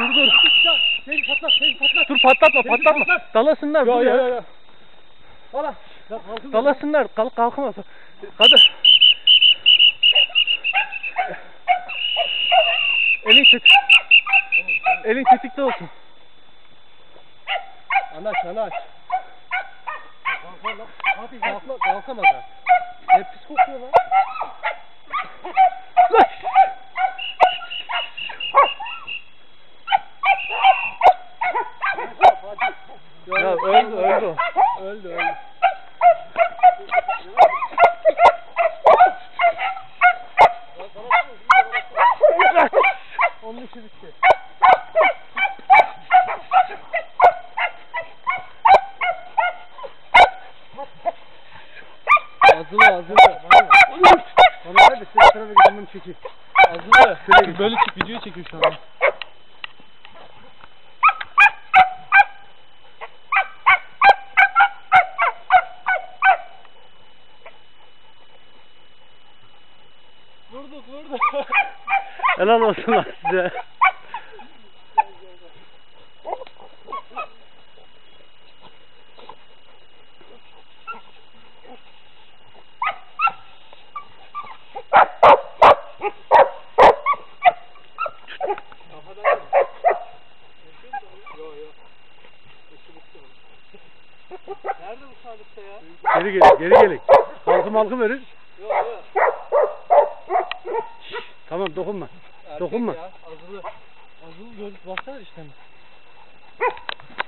Dur dur. Seni patlat, seni patlat. Dur patlatma Seni patlatma. patlat. Dalasınlar Yo dur ya. yo. yo. Kalkın. Dalasınlar kalk kalkmaz. Hadi. Elin tetik. Elin tetikte olsun. Anaç anaç. Kalkma kalkma, kalkamaz Ya öldü öldü. Öldü öldü. Onun işi bitti. Ağzını ağzını. Bana hadi sen tarafa gidin bunu çekeyim. Git. Böyle çık videoyu çekiyor şu an. Vurduk vurduk. Helal olsun lan size. Nerede bu sandıkta ya? Geri gelin geri gelin. Halkı malkı verin. Tamam dokunma. Erkek dokunma. Ya, azılı. Azılı gördük baksana işte.